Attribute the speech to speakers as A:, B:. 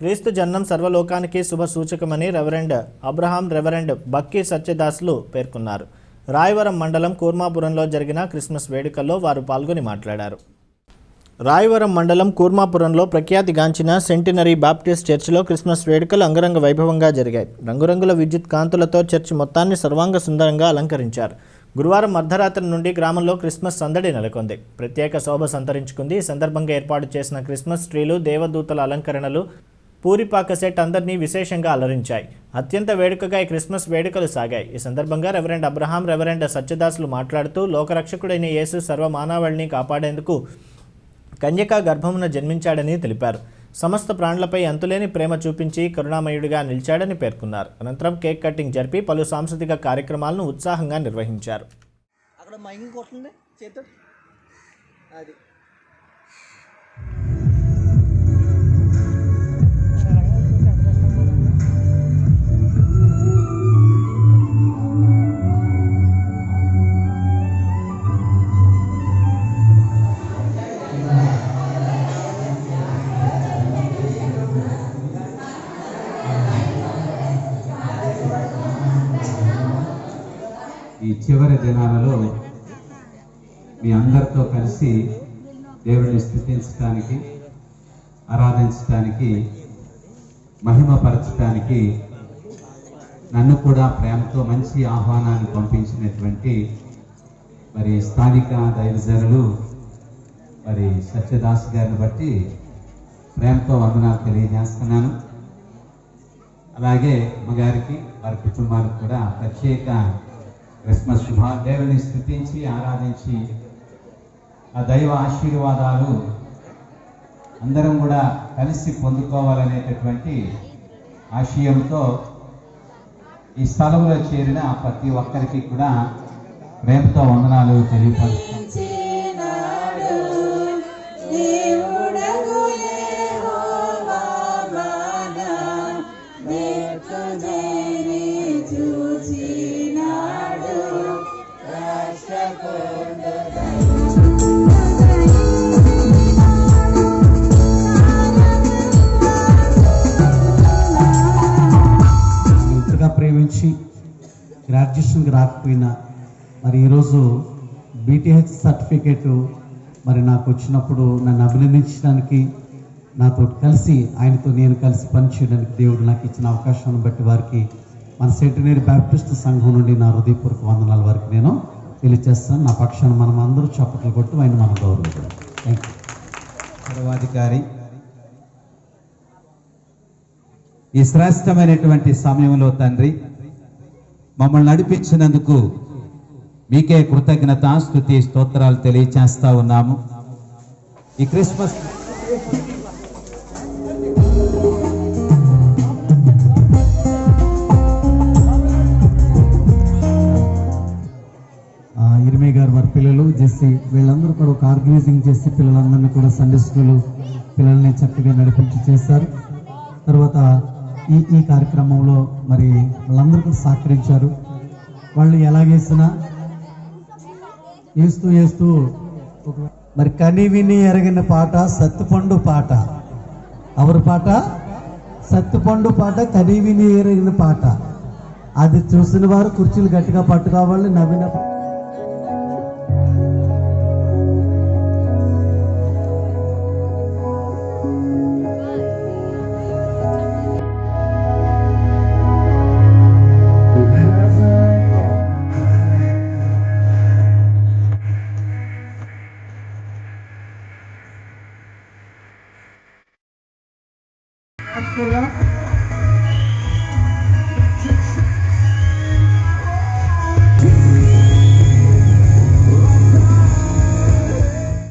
A: క్రీస్తు జన్మం సర్వలోకానికి శుభ సూచకమని రెవరెండ్ అబ్రహాం రెవరెండ్ బక్కీ సత్యదాస్లు పేర్కొన్నారు. రాయవరం మండలం కూర్మాపురంలో జరిగిన క్రిస్మస్ వేడుకల్లో వారు పాల్గొని మాట్లాడారు. రాయవరం మండలం కూర్మాపురంలో ప్రఖ్యాతిగాంచిన సెంటినరీ బాప్టిస్ట్ చర్చిలో క్రిస్మస్ వేడుకలు అంగరంగ వైభవంగా జరిగాయి. రంగురంగుల విద్యుత్ కాంతులతో చర్చి మొత్తాన్ని సర్వాంగ సుందరంగా అలంకరించారు. గురువారం అర్ధరాత్రి నుండి గ్రామంలో క్రిస్మస్ సందడి నెలకొంది. ప్రత్యేక శోభ సంతరించుకుంది. ఈ సందర్భంగా ఏర్పాటు చేసిన క్రిస్మస్ ట్రీలు దేవదూతల అలంకరణలు పూరిపాక సెట్ అందరినీ విశేషంగా అలరించాయి. అత్యంత వేడుకగా ఈ క్రిస్మస్ వేడుకలు సాగాయి. ఈ సందర్భంగా రెవరెండ్ అబ్రహాం రెవరెండ్ సత్యదాసులు మాట్లాడుతూ లోకరక్షకుడైన యేసు సర్వమానవాళిని కాపాడేందుకు కన్యకా గర్భమున జన్మించాడని తెలిపారు. సమస్త ప్రాణులపై అంతులేని ప్రేమ చూపించి కరుణామయుడిగా నిలిచాడని పేర్కొన్నారు. అనంతరం కేక్ కటింగ్ జరిపి పలు సాంస్కృతిక కార్యక్రమాలను ఉత్సాహంగా నిర్వహించారు.
B: అక్కడ అది.
C: చివరి దినాలలో మీ అందరితో కలిసి దేవుడిని స్థుతించడానికి ఆరాధించడానికి మహిమపరచడానికి నన్ను కూడా ప్రేమతో మంచి ఆహ్వానాన్ని పంపించినటువంటి మరి స్థానిక దైవజనులు మరి సత్యదాస్ గారిని బట్టి ప్రేమతో వందనాలు తెలియజేస్తున్నాను. అలాగే అమ్మగారికి వారి కుటుంబానికి కూడా ప్రత్యేక క్రిస్మస్ శుభాదేవుని స్థుతించి ఆరాధించి ఆ దైవ ఆశీర్వాదాలు అందరం కూడా కలిసి పొందుకోవాలనేటటువంటి ఆశయంతో ఈ స్థలంలో చేరిన ప్రతి ఒక్కరికి కూడా ప్రేమతో వందనాలు తెలియపరుస్తాం.
D: గ్రాడ్యుయేషన్కి రాకపోయినా మరి ఈరోజు బీటీహెచ్ సర్టిఫికేట్ మరి నాకు వచ్చినప్పుడు నన్ను అభినందించడానికి నాతో కలిసి ఆయనతో నేను కలిసి పనిచేయడానికి దేవుడు నాకు ఇచ్చిన అవకాశాన్ని బట్టి వారికి మన సెంటనరీ బ్యాప్టిస్ట్ సంఘం నుండి నా హృదయపూర్వక వందనాల వారికి నేను తెలియజేస్తాను. నా పక్షాన మనం అందరూ చప్పట్లు కొట్టు ఆయన మనం గౌరవించాం థ్యాంక్ యూ
C: సర్వాధికారి. ఈ శ్రేష్టమైనటువంటి సమయంలో తండ్రి మమ్మల్ని నడిపించినందుకు మీకే కృతజ్ఞత స్థుతి స్తోత్రాలు తెలియచేస్తా ఉన్నాము. ఈ క్రిస్మస్
D: ఆ, ఇరిమే గారు వారి పిల్లలు జెస్సి వీళ్ళందరూ కూడా ఒక ఆర్గనైజింగ్ చేసి పిల్లలందరినీ కూడా సందర్శకులు పిల్లల్ని చక్కగా నడిపించి చేస్తారు తర్వాత ఈ ఈ కార్యక్రమంలో మరి వాళ్ళందరూ కూడా సహకరించారు. వాళ్ళు ఎలాగేసినా వేస్తూ వేస్తూ మరి కని విని ఎరగిన పాట సత్తుపండు పాట. ఎవరి పాట? సత్తుపండు పాట కని విని ఎరగిన పాట. అది చూసిన వారు కుర్చీలు గట్టిగా పట్టుకోవాలి నవ్విన
E: Gracias.